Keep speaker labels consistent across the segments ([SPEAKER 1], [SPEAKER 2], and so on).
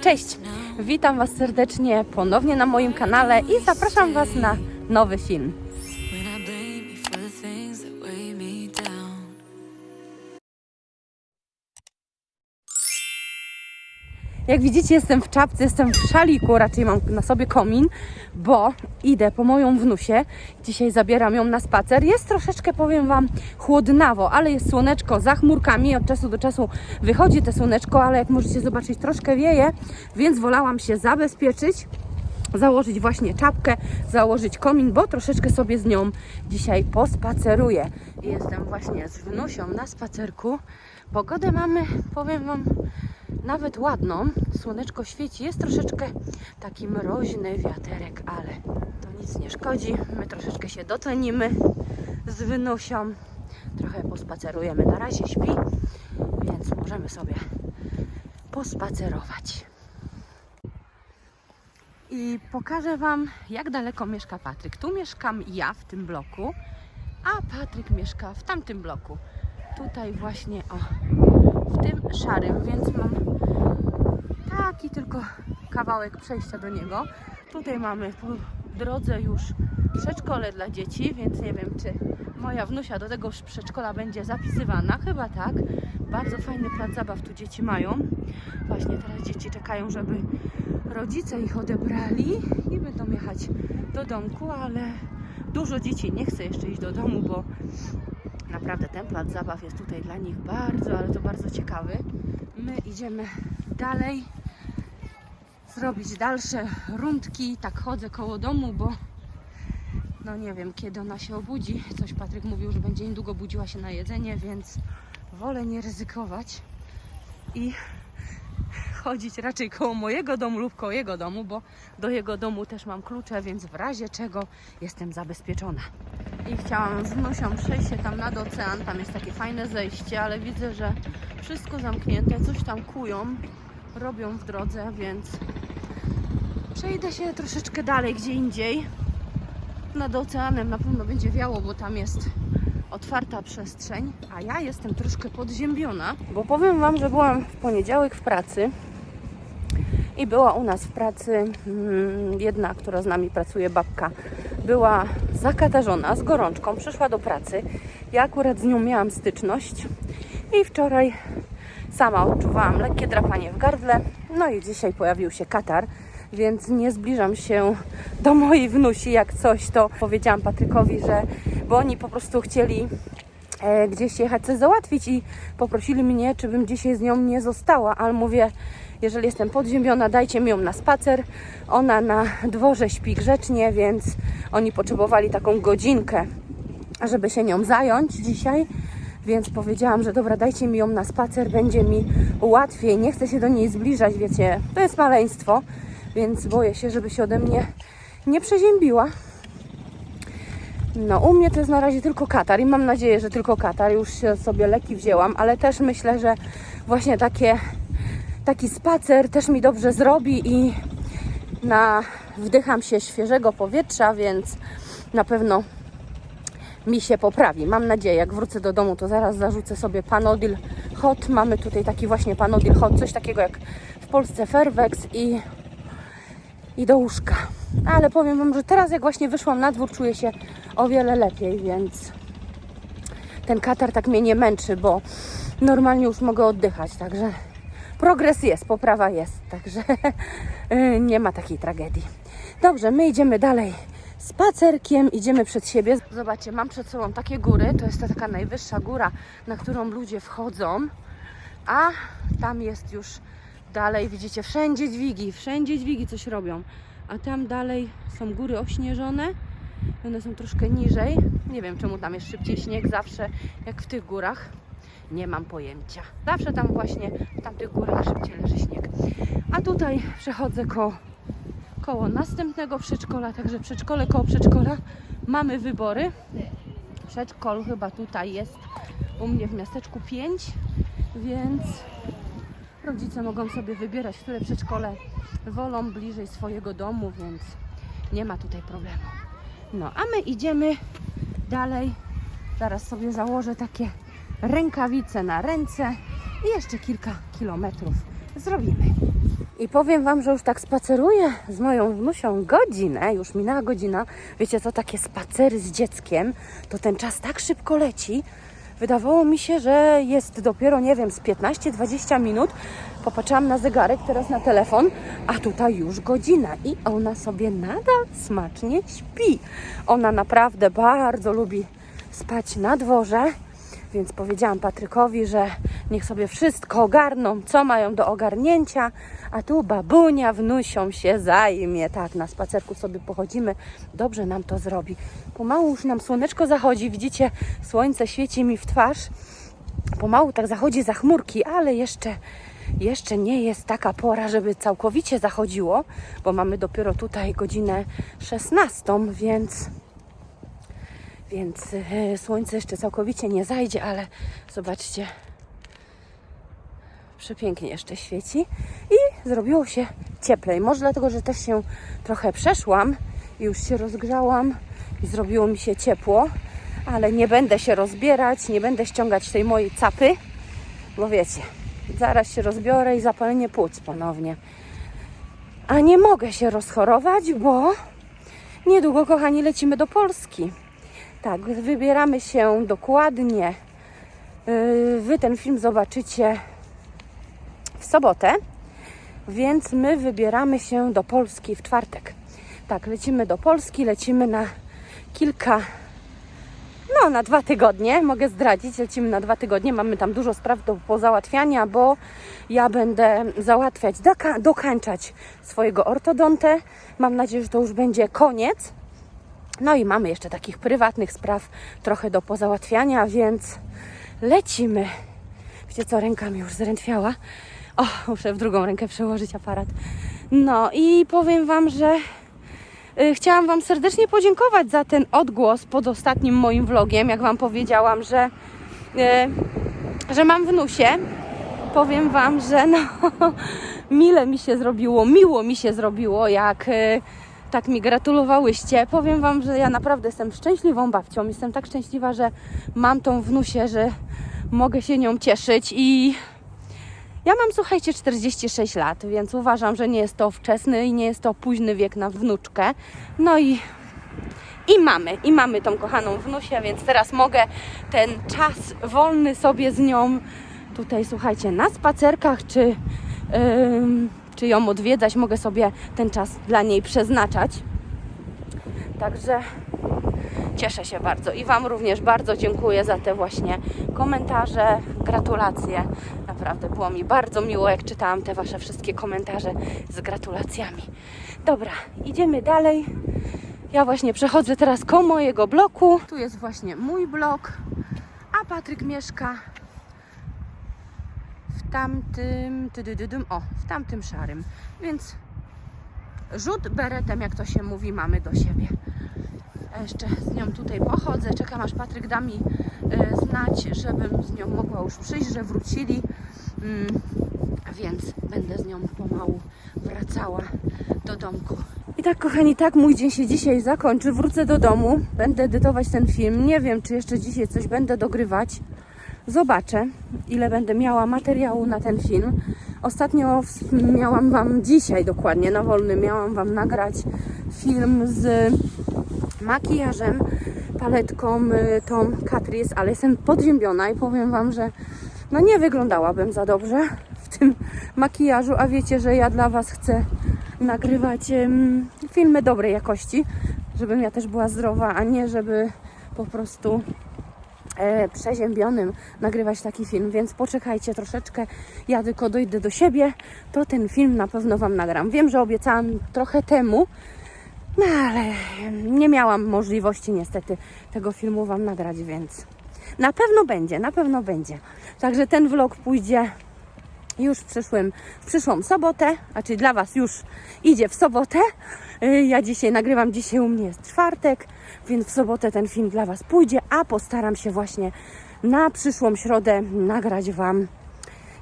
[SPEAKER 1] Cześć! Witam Was serdecznie ponownie na moim kanale i zapraszam Was na nowy film. Jak widzicie, jestem w czapce, jestem w szaliku, raczej mam na sobie komin, bo idę po moją wnusię. Dzisiaj zabieram ją na spacer. Jest troszeczkę, powiem Wam, chłodnawo, ale jest słoneczko za chmurkami. Od czasu do czasu wychodzi te słoneczko, ale jak możecie zobaczyć, troszkę wieje, więc wolałam się zabezpieczyć. Założyć właśnie czapkę, założyć komin, bo troszeczkę sobie z nią dzisiaj pospaceruję. Jestem właśnie z wnusią na spacerku. Pogodę mamy, powiem Wam, nawet ładną. Słoneczko świeci, jest troszeczkę taki mroźny wiaterek, ale to nic nie szkodzi. My troszeczkę się docenimy z wynusią. Trochę pospacerujemy. Na razie śpi, więc możemy sobie pospacerować. I pokażę Wam, jak daleko mieszka Patryk. Tu mieszkam ja w tym bloku, a Patryk mieszka w tamtym bloku. Tutaj właśnie, o, w tym szarym, więc mam taki tylko kawałek przejścia do niego. Tutaj mamy po drodze już przedszkole dla dzieci, więc nie wiem, czy moja wnusia do tego przedszkola będzie zapisywana. Chyba tak. Bardzo fajny plac zabaw tu dzieci mają. Właśnie teraz dzieci czekają, żeby rodzice ich odebrali i będą jechać do domku, ale dużo dzieci nie chce jeszcze iść do domu, bo naprawdę ten plac zabaw jest tutaj dla nich bardzo, ale to bardzo ciekawy. My idziemy dalej zrobić dalsze rundki. Tak chodzę koło domu, bo no nie wiem kiedy ona się obudzi. Coś Patryk mówił, że będzie niedługo budziła się na jedzenie, więc wolę nie ryzykować i chodzić raczej koło mojego domu lub koło jego domu, bo do jego domu też mam klucze, więc w razie czego jestem zabezpieczona. I chciałam z przejść się tam nad ocean, tam jest takie fajne zejście, ale widzę, że wszystko zamknięte, coś tam kują, robią w drodze, więc przejdę się troszeczkę dalej, gdzie indziej. Nad oceanem na pewno będzie wiało, bo tam jest otwarta przestrzeń, a ja jestem troszkę podziębiona, bo powiem Wam, że byłam w poniedziałek w pracy i była u nas w pracy mm, jedna, która z nami pracuje, babka. Była zakatarzona, z gorączką, przyszła do pracy. Ja akurat z nią miałam styczność i wczoraj sama odczuwałam lekkie drapanie w gardle. No i dzisiaj pojawił się katar, więc nie zbliżam się do mojej wnusi. Jak coś, to powiedziałam Patrykowi, że bo oni po prostu chcieli e, gdzieś jechać, coś załatwić i poprosili mnie, czy bym dzisiaj z nią nie została, ale mówię, jeżeli jestem podziębiona, dajcie mi ją na spacer. Ona na dworze śpi grzecznie, więc oni potrzebowali taką godzinkę, żeby się nią zająć dzisiaj. Więc powiedziałam, że dobra, dajcie mi ją na spacer, będzie mi łatwiej. Nie chcę się do niej zbliżać, wiecie, to jest maleństwo, więc boję się, żeby się ode mnie nie przeziębiła. No, u mnie to jest na razie tylko katar i mam nadzieję, że tylko katar. Już sobie leki wzięłam, ale też myślę, że właśnie takie, taki spacer też mi dobrze zrobi i na, wdycham się świeżego powietrza, więc na pewno mi się poprawi. Mam nadzieję, jak wrócę do domu, to zaraz zarzucę sobie Panodil Hot. Mamy tutaj taki właśnie Panodil Hot, coś takiego jak w Polsce Fervex i, i do łóżka. Ale powiem Wam, że teraz jak właśnie wyszłam na dwór, czuję się o wiele lepiej, więc ten katar tak mnie nie męczy, bo normalnie już mogę oddychać, także progres jest, poprawa jest, także nie ma takiej tragedii. Dobrze, my idziemy dalej spacerkiem, idziemy przed siebie. Zobaczcie, mam przed sobą takie góry, to jest ta taka najwyższa góra, na którą ludzie wchodzą, a tam jest już dalej, widzicie, wszędzie dźwigi, wszędzie dźwigi coś robią, a tam dalej są góry ośnieżone, one są troszkę niżej. Nie wiem, czemu tam jest szybciej śnieg zawsze, jak w tych górach. Nie mam pojęcia. Zawsze tam właśnie, w tamtych górach szybciej leży śnieg. A tutaj przechodzę koło, koło następnego przedszkola, także przedszkole koło przedszkola. Mamy wybory. Przedszkol chyba tutaj jest u mnie w miasteczku 5, więc rodzice mogą sobie wybierać, które przedszkole wolą bliżej swojego domu, więc nie ma tutaj problemu. No, a my idziemy dalej. Zaraz sobie założę takie rękawice na ręce i jeszcze kilka kilometrów zrobimy. I powiem Wam, że już tak spaceruję z moją wnusią godzinę, już minęła godzina. Wiecie co, takie spacery z dzieckiem, to ten czas tak szybko leci. Wydawało mi się, że jest dopiero, nie wiem, z 15-20 minut. Popatrzyłam na zegarek, teraz na telefon, a tutaj już godzina i ona sobie nadal smacznie śpi. Ona naprawdę bardzo lubi spać na dworze. Więc powiedziałam Patrykowi, że niech sobie wszystko ogarną, co mają do ogarnięcia, a tu babunia wnusią się zajmie. Tak, na spacerku sobie pochodzimy, dobrze nam to zrobi. Pomału już nam słoneczko zachodzi, widzicie, słońce świeci mi w twarz. Pomału tak zachodzi za chmurki, ale jeszcze, jeszcze nie jest taka pora, żeby całkowicie zachodziło, bo mamy dopiero tutaj godzinę 16, więc więc e, słońce jeszcze całkowicie nie zajdzie, ale zobaczcie, przepięknie jeszcze świeci i zrobiło się cieplej. Może dlatego, że też się trochę przeszłam i już się rozgrzałam i zrobiło mi się ciepło, ale nie będę się rozbierać, nie będę ściągać tej mojej capy, bo wiecie, zaraz się rozbiorę i zapalenie płuc ponownie. A nie mogę się rozchorować, bo niedługo, kochani, lecimy do Polski. Tak, wybieramy się dokładnie. Yy, Wy ten film zobaczycie w sobotę, więc my wybieramy się do Polski w czwartek. Tak, lecimy do Polski, lecimy na kilka, no na dwa tygodnie, mogę zdradzić, lecimy na dwa tygodnie, mamy tam dużo spraw do pozałatwiania, bo ja będę załatwiać, doka- dokańczać swojego ortodontę. Mam nadzieję, że to już będzie koniec. No i mamy jeszcze takich prywatnych spraw trochę do pozałatwiania, więc lecimy. Wiecie co, ręka mi już zrętwiała. O, muszę w drugą rękę przełożyć aparat. No i powiem Wam, że y, chciałam Wam serdecznie podziękować za ten odgłos pod ostatnim moim vlogiem, jak Wam powiedziałam, że, y, że mam wnusie. Powiem Wam, że no, mile mi się zrobiło, miło mi się zrobiło, jak y, tak mi gratulowałyście. Powiem Wam, że ja naprawdę jestem szczęśliwą babcią. Jestem tak szczęśliwa, że mam tą wnusię, że mogę się nią cieszyć i ja mam, słuchajcie, 46 lat, więc uważam, że nie jest to wczesny i nie jest to późny wiek na wnuczkę. No i, i mamy, i mamy tą kochaną wnusię, więc teraz mogę ten czas wolny sobie z nią tutaj, słuchajcie, na spacerkach czy, ym, czy ją odwiedzać, mogę sobie ten czas dla niej przeznaczać. Także cieszę się bardzo i Wam również bardzo dziękuję za te właśnie komentarze, gratulacje. Naprawdę było mi bardzo miło, jak czytałam te Wasze wszystkie komentarze z gratulacjami. Dobra, idziemy dalej. Ja właśnie przechodzę teraz koło mojego bloku. Tu jest właśnie mój blok, a Patryk mieszka tamtym, tydydydym, o, w tamtym szarym. Więc rzut beretem, jak to się mówi, mamy do siebie. Jeszcze z nią tutaj pochodzę. Czekam aż Patryk da mi e, znać, żebym z nią mogła już przyjść, że wrócili. Mm, więc będę z nią pomału wracała do domku. I tak, kochani, tak mój dzień się dzisiaj zakończy. Wrócę do domu, będę edytować ten film. Nie wiem, czy jeszcze dzisiaj coś będę dogrywać. Zobaczę, ile będę miała materiału na ten film. Ostatnio miałam Wam dzisiaj dokładnie na wolny, miałam Wam nagrać film z makijażem, paletką y, tą Catrice, ale jestem podziębiona i powiem Wam, że no nie wyglądałabym za dobrze w tym makijażu, a wiecie, że ja dla Was chcę nagrywać em, filmy dobrej jakości, żebym ja też była zdrowa, a nie żeby po prostu e, przeziębionym nagrywać taki film, więc poczekajcie troszeczkę, ja tylko dojdę do siebie, to ten film na pewno Wam nagram. Wiem, że obiecałam trochę temu, no ale nie miałam możliwości niestety tego filmu Wam nagrać, więc na pewno będzie, na pewno będzie. Także ten vlog pójdzie już w, przyszłym, w przyszłą sobotę, a czyli dla Was już idzie w sobotę. Y, Ja dzisiaj nagrywam, dzisiaj u mnie jest czwartek, więc w sobotę ten film dla Was pójdzie, a postaram się właśnie na przyszłą środę nagrać Wam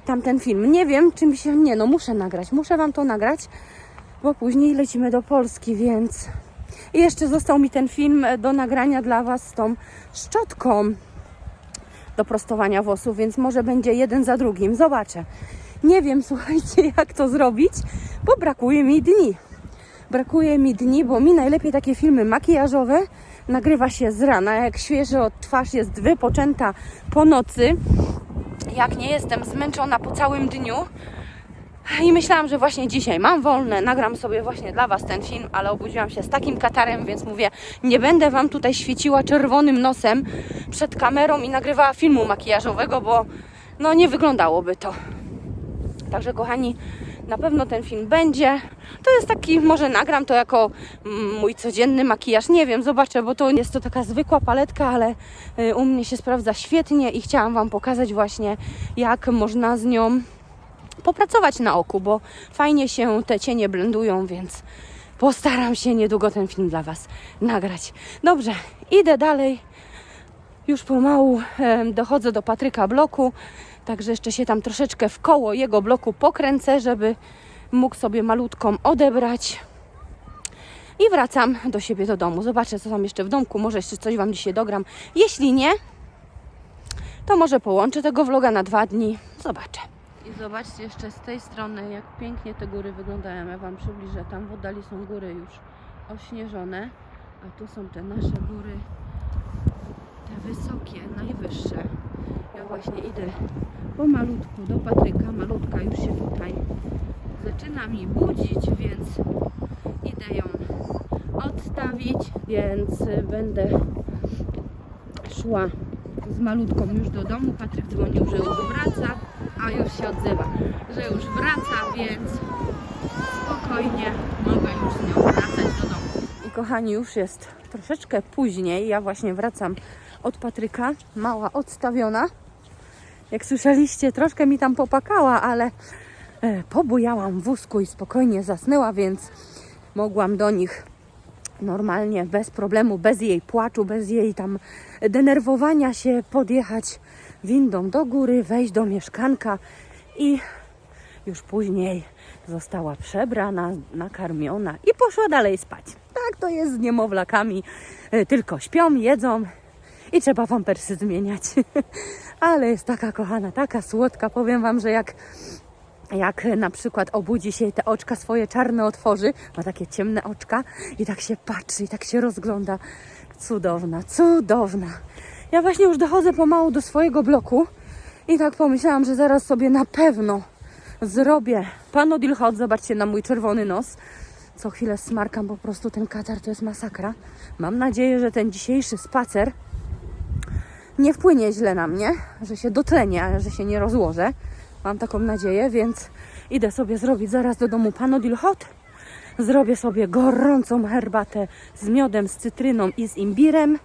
[SPEAKER 1] tamten film. Nie wiem, czy mi się. Nie, no muszę nagrać, muszę Wam to nagrać, bo później lecimy do Polski, więc. I jeszcze został mi ten film do nagrania dla Was z tą szczotką do prostowania włosów, więc może będzie jeden za drugim. Zobaczę. nie wiem, słuchajcie, jak to zrobić, bo brakuje mi dni. Brakuje mi dni, bo mi najlepiej takie filmy makijażowe nagrywa się z rana, jak świeżo twarz jest wypoczęta po nocy, jak nie jestem zmęczona po całym dniu. I myślałam, że właśnie dzisiaj mam wolne, nagram sobie właśnie dla Was ten film, ale obudziłam się z takim katarem, więc mówię, nie będę Wam tutaj świeciła czerwonym nosem przed kamerą i nagrywała filmu makijażowego, bo no nie wyglądałoby to. Także kochani, na pewno ten film będzie. To jest taki, może nagram to jako mm, mój codzienny makijaż. Nie wiem, zobaczę, bo to jest to taka zwykła paletka, ale y, u mnie się sprawdza świetnie i chciałam Wam pokazać właśnie, jak można z nią popracować na oku, bo fajnie się te cienie blendują, więc postaram się niedługo ten film dla Was nagrać. Dobrze, idę dalej. Już pomału dochodzę do Patryka bloku, także jeszcze się tam troszeczkę w koło jego bloku pokręcę, żeby mógł sobie malutką odebrać. I wracam do siebie do domu. Zobaczę, co tam jeszcze w domku. Może jeszcze coś Wam dzisiaj dogram. Jeśli nie, to może połączę tego vloga na dwa dni. Zobaczę. I zobaczcie jeszcze z tej strony, jak pięknie te góry wyglądają. Ja Wam przybliżę. Tam w oddali są góry już ośnieżone, a tu są te nasze góry, te wysokie, najwyższe. Ja właśnie idę pomalutku do Patryka. Malutka już się tutaj zaczyna mi budzić, więc idę ją odstawić, więc będę szła z malutką już do domu. Patryk dzwonił, że już wraca, a już się odzywa, że już wraca, więc spokojnie mogę już z nią wracać do domu. I kochani, już jest troszeczkę później. Ja właśnie wracam od Patryka. Mała odstawiona. Jak słyszeliście, troszkę mi tam popakała, ale e, pobujałam w wózku i spokojnie zasnęła, więc mogłam do nich normalnie, bez problemu, bez jej płaczu, bez jej tam denerwowania się podjechać windą do góry, wejść do mieszkanka i już później została przebrana, nakarmiona i poszła dalej spać. Tak to jest z niemowlakami, e, tylko śpią, jedzą i trzeba pampersy zmieniać. Ale jest taka kochana, taka słodka. Powiem Wam, że jak jak na przykład obudzi się i te oczka swoje czarne otworzy, ma takie ciemne oczka i tak się patrzy i tak się rozgląda. Cudowna, cudowna. Ja właśnie już dochodzę pomału do swojego bloku i tak pomyślałam, że zaraz sobie na pewno zrobię panodil hot. Zobaczcie na mój czerwony nos. Co chwilę smarkam po prostu ten katar, to jest masakra. Mam nadzieję, że ten dzisiejszy spacer nie wpłynie źle na mnie, że się dotlenię, że się nie rozłożę. Mam taką nadzieję, więc idę sobie zrobić zaraz do domu panodil hot. Zrobię sobie gorącą herbatę z miodem, z cytryną i z imbirem.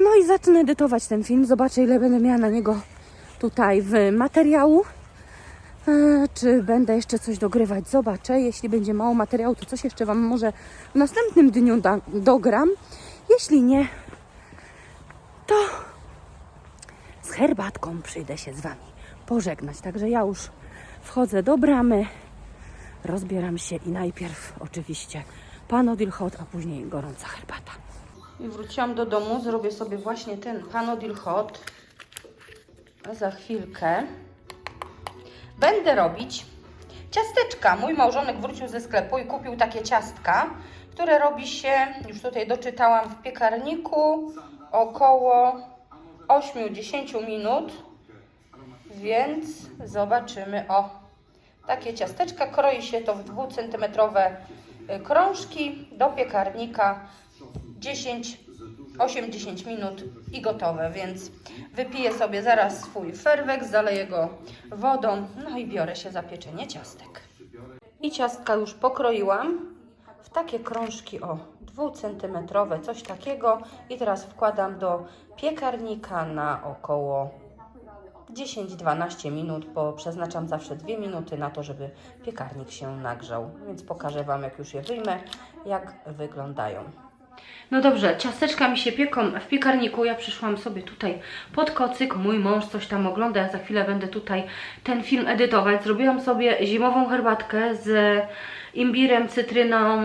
[SPEAKER 1] No i zacznę edytować ten film. Zobaczę, ile będę miała na niego tutaj w materiału. E, Czy będę jeszcze coś dogrywać? Zobaczę. Jeśli będzie mało materiału, to coś jeszcze Wam może w następnym dniu dogram. Jeśli nie, to z herbatką przyjdę się z Wami pożegnać. Także ja już wchodzę do bramy, rozbieram się i najpierw oczywiście panodil hot, a później gorąca herbata. I wróciłam do domu, zrobię sobie właśnie ten panodil hot. Za chwilkę będę robić ciasteczka. Mój małżonek wrócił ze sklepu i kupił takie ciastka, które robi się, już tutaj doczytałam, w piekarniku około 8-10 minut. Więc zobaczymy. O, takie ciasteczka. Kroi się to w 2 cm krążki do piekarnika 10, 8-10 minut i gotowe. Więc wypiję sobie zaraz swój ferwek, zaleję go wodą, no i biorę się za pieczenie ciastek. I ciastka już pokroiłam w takie krążki o 2 cm, coś takiego. I teraz wkładam do piekarnika na około 10-12 minut, bo przeznaczam zawsze 2 minuty na to, żeby piekarnik się nagrzał. Więc pokażę Wam, jak już je wyjmę, jak wyglądają. No dobrze, ciasteczka mi się pieką w piekarniku. Ja przyszłam sobie tutaj pod kocyk. Mój mąż coś tam ogląda. Ja za chwilę będę tutaj ten film edytować. Zrobiłam sobie zimową herbatkę z imbirem, cytryną,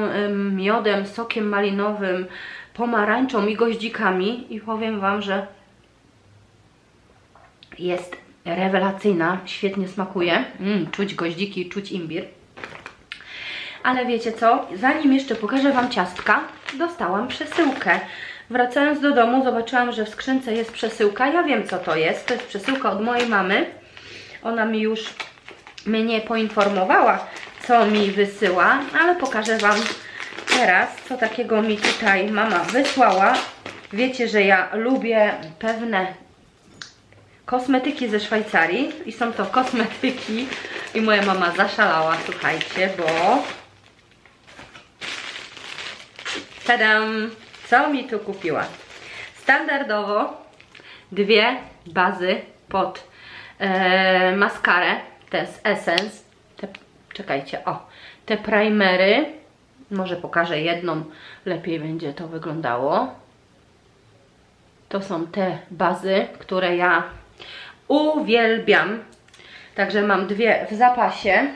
[SPEAKER 1] miodem, sokiem malinowym, pomarańczą i goździkami. I powiem Wam, że jest rewelacyjna, świetnie smakuje. Mm, czuć goździki, czuć imbir. Ale wiecie co? Zanim jeszcze pokażę Wam ciastka, dostałam przesyłkę. Wracając do domu, zobaczyłam, że w skrzynce jest przesyłka. Ja wiem, co to jest. To jest przesyłka od mojej mamy. Ona mi już mnie poinformowała, co mi wysyła, ale pokażę Wam teraz, co takiego mi tutaj mama wysłała. Wiecie, że ja lubię pewne kosmetyki ze Szwajcarii i są to kosmetyki i moja mama zaszalała, słuchajcie, bo tadam, co mi tu kupiła? Standardowo dwie bazy pod e, maskarę, to jest Essence, te, czekajcie, o, te primery, może pokażę jedną, lepiej będzie to wyglądało. To są te bazy, które ja uwielbiam. Także mam dwie w zapasie.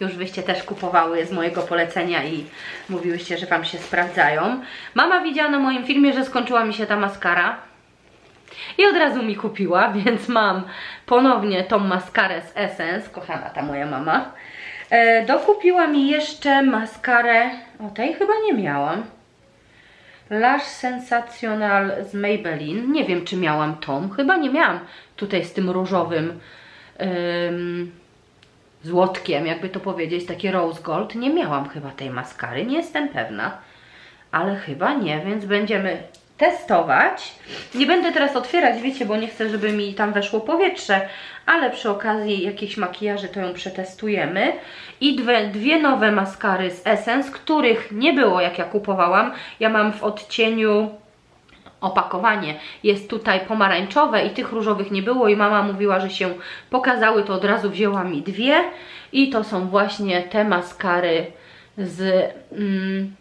[SPEAKER 1] Już wyście też kupowały z mojego polecenia i mówiłyście, że Wam się sprawdzają. Mama widziała na moim filmie, że skończyła mi się ta maskara. I od razu mi kupiła, więc mam ponownie tą maskarę z Essence, kochana ta moja mama. E, dokupiła mi jeszcze maskarę, o tej chyba nie miałam. Lash Sensational z Maybelline. Nie wiem, czy miałam tą. Chyba nie miałam tutaj z tym różowym ym, złotkiem, jakby to powiedzieć, takie rose gold. Nie miałam chyba tej maskary, nie jestem pewna. Ale chyba nie, więc będziemy testować. Nie będę teraz otwierać, wiecie, bo nie chcę, żeby mi tam weszło powietrze, ale przy okazji jakichś makijaży to ją przetestujemy. I dwie, dwie nowe maskary z Essence, których nie było jak ja kupowałam. Ja mam w odcieniu opakowanie jest tutaj pomarańczowe i tych różowych nie było i mama mówiła, że się pokazały, to od razu wzięła mi dwie i to są właśnie te maskary z mm,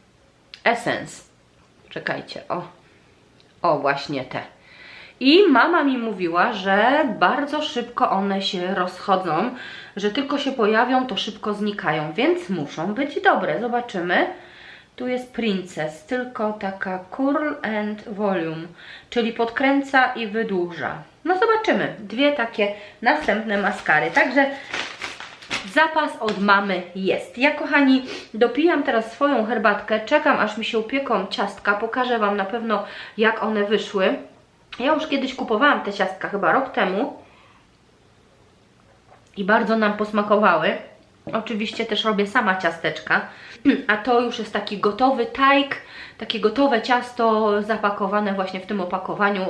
[SPEAKER 1] Essence. Czekajcie, o. O, właśnie te. I mama mi mówiła, że bardzo szybko one się rozchodzą, że tylko się pojawią, to szybko znikają, więc muszą być dobre. Zobaczymy. Tu jest Princess, tylko taka curl and volume, czyli podkręca i wydłuża. No zobaczymy. Dwie takie następne maskary. Także zapas od mamy jest. Ja, kochani, dopijam teraz swoją herbatkę, czekam aż mi się upieką ciastka, pokażę Wam na pewno jak one wyszły. Ja już kiedyś kupowałam te ciastka, chyba rok temu i bardzo nam posmakowały. Oczywiście też robię sama ciasteczka, a to już jest taki gotowy tajk, takie gotowe ciasto zapakowane właśnie w tym opakowaniu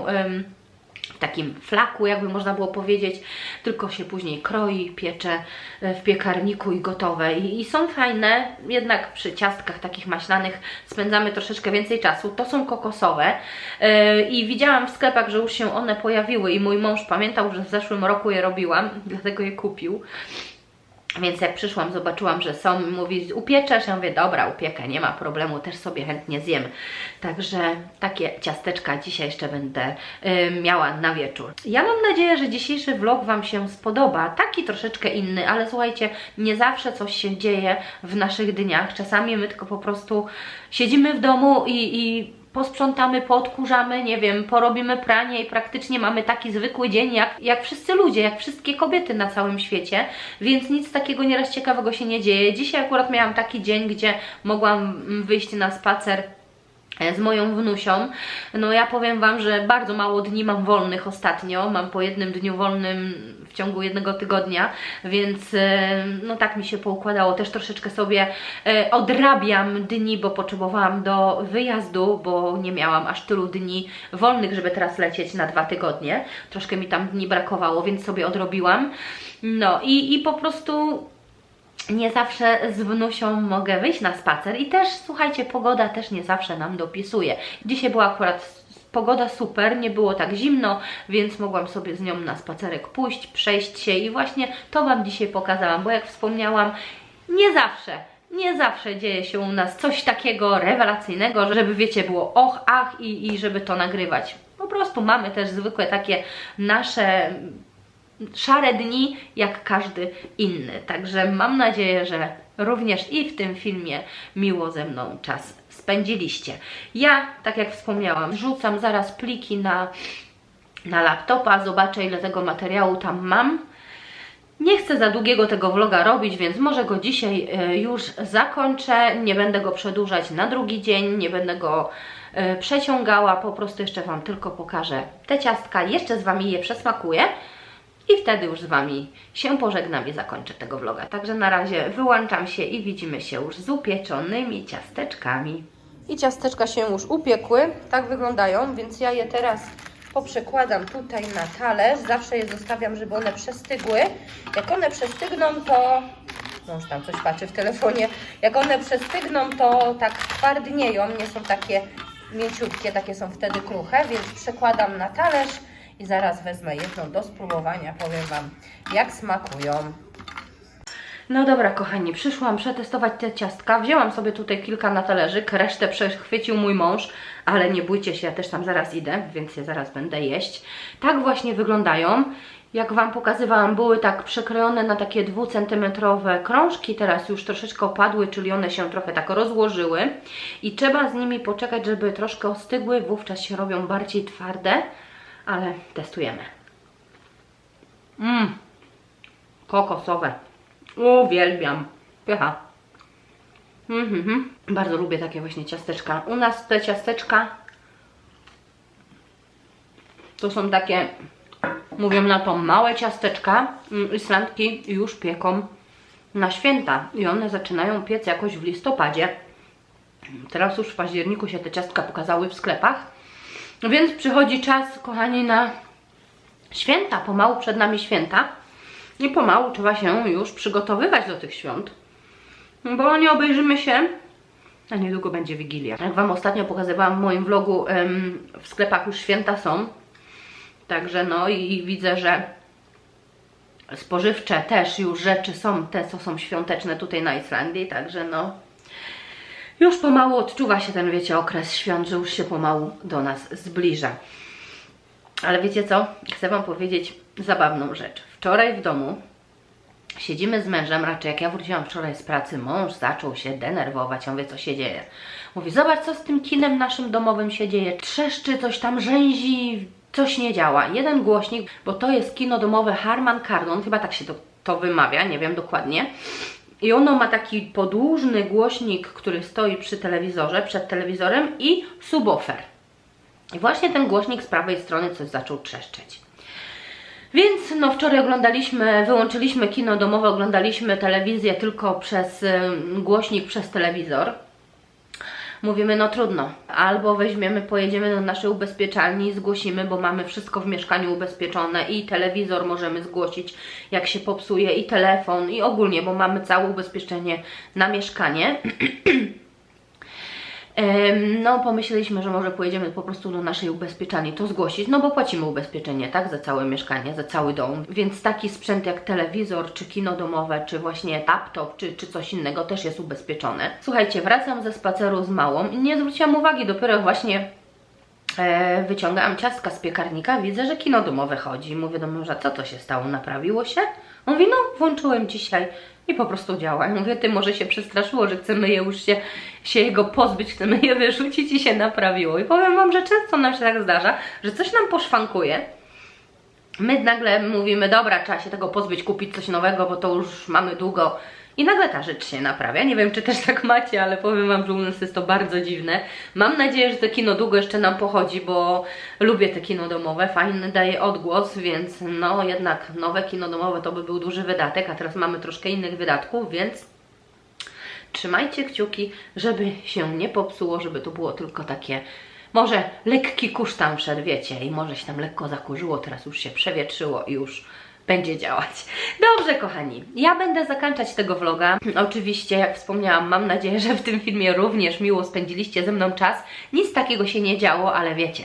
[SPEAKER 1] w takim flaku, jakby można było powiedzieć, tylko się później kroi, piecze e, w piekarniku i gotowe. I, I, są fajne, jednak przy ciastkach takich maślanych spędzamy troszeczkę więcej czasu. To są kokosowe yy, i widziałam w sklepach, że już się one pojawiły i mój mąż pamiętał, że w zeszłym roku je robiłam, dlatego je kupił. Więc jak przyszłam, zobaczyłam, że są, mówi, upieczesz? Ja mówię, dobra, upiekę, nie ma problemu, też sobie chętnie zjem. Także takie ciasteczka dzisiaj jeszcze będę y, miała na wieczór. Ja mam nadzieję, że dzisiejszy vlog Wam się spodoba. Taki troszeczkę inny, ale słuchajcie, nie zawsze coś się dzieje w naszych dniach. Czasami my tylko po prostu siedzimy w domu i, i posprzątamy, poodkurzamy, nie wiem, porobimy pranie i praktycznie mamy taki zwykły dzień jak, jak wszyscy ludzie, jak wszystkie kobiety na całym świecie, więc nic takiego nieraz ciekawego się nie dzieje. Dzisiaj akurat miałam taki dzień, gdzie mogłam wyjść na spacer z moją wnusią. No ja powiem Wam, że bardzo mało dni mam wolnych ostatnio, mam po jednym dniu wolnym w ciągu jednego tygodnia, więc e, no tak mi się poukładało. Też troszeczkę sobie e, odrabiam dni, bo potrzebowałam do wyjazdu, bo nie miałam aż tylu dni wolnych, żeby teraz lecieć na dwa tygodnie. Troszkę mi tam dni brakowało, więc sobie odrobiłam. No i, i po prostu nie zawsze z wnusią mogę wyjść na spacer i też, słuchajcie, pogoda też nie zawsze nam dopisuje. Dzisiaj była akurat pogoda super, nie było tak zimno, więc mogłam sobie z nią na spacerek pójść, przejść się i właśnie to Wam dzisiaj pokazałam, bo jak wspomniałam, nie zawsze nie zawsze dzieje się u nas coś takiego rewelacyjnego, żeby wiecie, było och, ach i, i żeby to nagrywać. Po prostu mamy też zwykłe takie nasze szare dni jak każdy inny. Także mam nadzieję, że również i w tym filmie miło ze mną czas spędziliście. Ja, tak jak wspomniałam, wrzucam zaraz pliki na na laptopa, zobaczę ile tego materiału tam mam. Nie chcę za długiego tego vloga robić, więc może go dzisiaj e, już zakończę. Nie będę go przedłużać na drugi dzień, nie będę go e, przeciągała. Po prostu jeszcze Wam tylko pokażę te ciastka. Jeszcze z Wami je przesmakuję i wtedy już z Wami się pożegnam i zakończę tego vloga. Także na razie wyłączam się i widzimy się już z upieczonymi ciasteczkami. I ciasteczka się już upiekły, tak wyglądają, więc ja je teraz poprzekładam tutaj na talerz. Zawsze je zostawiam, żeby one przestygły. Jak one przestygną, to... Mąż tam coś patrzy w telefonie. Jak one przestygną, to tak twardnieją, nie są takie mięciutkie, takie są wtedy kruche, więc przekładam na talerz i zaraz wezmę jedną do spróbowania. Powiem Wam, jak smakują. No dobra, kochani, przyszłam przetestować te ciastka. Wzięłam sobie tutaj kilka na talerzyk, resztę przechwycił mój mąż, ale nie bójcie się, ja też tam zaraz idę, więc je zaraz będę jeść. Tak właśnie wyglądają. Jak Wam pokazywałam, były tak przekrojone na takie dwucentymetrowe krążki, teraz już troszeczkę opadły, czyli one się trochę tak rozłożyły i trzeba z nimi poczekać, żeby troszkę ostygły, wówczas się robią bardziej twarde, ale testujemy. Mmm, kokosowe. Uwielbiam. Pycha. Mhm. Bardzo lubię takie właśnie ciasteczka. U nas te ciasteczka to są takie, mówią na to małe ciasteczka. Mm, Islandki już pieką na święta i one zaczynają piec jakoś w listopadzie. Teraz już w październiku się te ciastka pokazały w sklepach. Więc przychodzi czas, kochani, na święta. Pomału przed nami święta. I pomału trzeba się już przygotowywać do tych świąt. Bo nie obejrzymy się, a niedługo będzie Wigilia. Jak Wam ostatnio pokazywałam w moim vlogu, w sklepach już święta są. Także no i widzę, że spożywcze też już rzeczy są, te co są świąteczne tutaj na Islandii. Także no już pomału odczuwa się ten, wiecie, okres świąt, że już się pomału do nas zbliża. Ale wiecie co? Chcę Wam powiedzieć zabawną rzecz. Wczoraj w domu siedzimy z mężem, raczej jak ja wróciłam wczoraj z pracy, mąż zaczął się denerwować. Ja mówię, co się dzieje? Mówi, zobacz, co z tym kinem naszym domowym się dzieje. Trzeszczy, coś tam rzęzi, coś nie działa. Jeden głośnik, bo to jest kino domowe Harman Kardon, chyba tak się to, to wymawia, nie wiem dokładnie. I ono ma taki podłużny głośnik, który stoi przy telewizorze, przed telewizorem i subwoofer. I właśnie ten głośnik z prawej strony coś zaczął trzeszczeć. Więc no wczoraj oglądaliśmy, wyłączyliśmy kino domowe, oglądaliśmy telewizję tylko przez głośnik, przez telewizor. Mówimy, no trudno, albo weźmiemy, pojedziemy do naszej ubezpieczalni i zgłosimy, bo mamy wszystko w mieszkaniu ubezpieczone i telewizor możemy zgłosić, jak się popsuje, i telefon, i ogólnie, bo mamy całe ubezpieczenie na mieszkanie. No, pomyśleliśmy, że może pojedziemy po prostu do naszej ubezpieczalni to zgłosić, no bo płacimy ubezpieczenie, tak, za całe mieszkanie, za cały dom. Więc taki sprzęt jak telewizor, czy kino domowe, czy właśnie laptop, czy, czy coś innego też jest ubezpieczone. Słuchajcie, wracam ze spaceru z małą i nie zwróciłam uwagi, dopiero właśnie e, wyciągałam ciastka z piekarnika, widzę, że kino domowe chodzi. Mówię do męża, co to się stało, naprawiło się? On mówi, no włączyłem dzisiaj i po prostu działa. Ja mówię, ty może się przestraszyło, że chcemy je już się, się jego pozbyć, chcemy je wyrzucić i się naprawiło. I powiem Wam, że często nam się tak zdarza, że coś nam poszwankuje. My nagle mówimy, dobra, trzeba się tego pozbyć, kupić coś nowego, bo to już mamy długo. I nagle ta rzecz się naprawia. Nie wiem, czy też tak macie, ale powiem Wam, że u nas jest to bardzo dziwne. Mam nadzieję, że to kino długo jeszcze nam pochodzi, bo lubię te kino domowe, fajny daje odgłos, więc no jednak nowe kino domowe to by był duży wydatek, a teraz mamy troszkę innych wydatków, więc trzymajcie kciuki, żeby się nie popsuło, żeby to było tylko takie może lekki kurz tam wszedł, wiecie, i może się tam lekko zakurzyło, teraz już się przewietrzyło i już będzie działać. Dobrze, kochani, ja będę zakończać tego vloga. Oczywiście, jak wspomniałam, mam nadzieję, że w tym filmie również miło spędziliście ze mną czas. Nic takiego się nie działo, ale wiecie,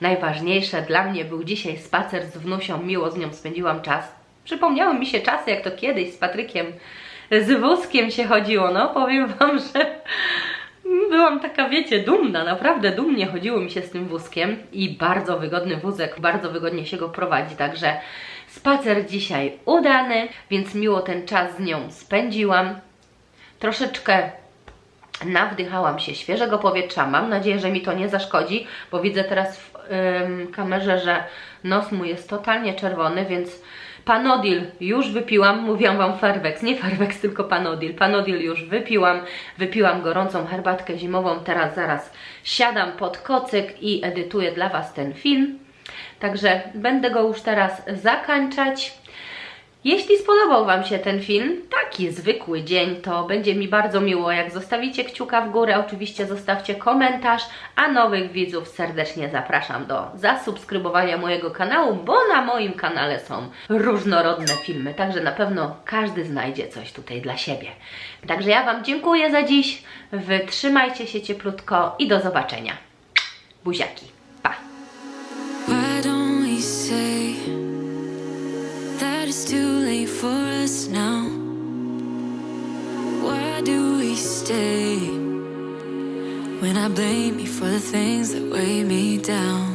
[SPEAKER 1] najważniejsze dla mnie był dzisiaj spacer z wnusią, miło z nią spędziłam czas. Przypomniały mi się czasy, jak to kiedyś z Patrykiem, z wózkiem się chodziło. No, powiem Wam, że byłam taka, wiecie, dumna, naprawdę dumnie chodziło mi się z tym wózkiem i bardzo wygodny wózek, bardzo wygodnie się go prowadzi, także spacer dzisiaj udany, więc miło ten czas z nią spędziłam. Troszeczkę nawdychałam się świeżego powietrza, mam nadzieję, że mi to nie zaszkodzi, bo widzę teraz w ym, kamerze, że nos mu jest totalnie czerwony, więc Panodil już wypiłam, mówiłam Wam Ferwex, nie Ferwex, tylko Panodil. Panodil już wypiłam, wypiłam gorącą herbatkę zimową, teraz zaraz siadam pod kocyk i edytuję dla Was ten film. Także będę go już teraz zakończać. Jeśli spodobał Wam się ten film, taki zwykły dzień, to będzie mi bardzo miło, jak zostawicie kciuka w górę, oczywiście zostawcie komentarz, a nowych widzów serdecznie zapraszam do zasubskrybowania mojego kanału, bo na moim kanale są różnorodne filmy, także na pewno każdy znajdzie coś tutaj dla siebie. Także ja Wam dziękuję za dziś, wytrzymajcie się cieplutko i do zobaczenia. Buziaki,
[SPEAKER 2] us now? Why do we stay when I blame you for the things that weigh me down?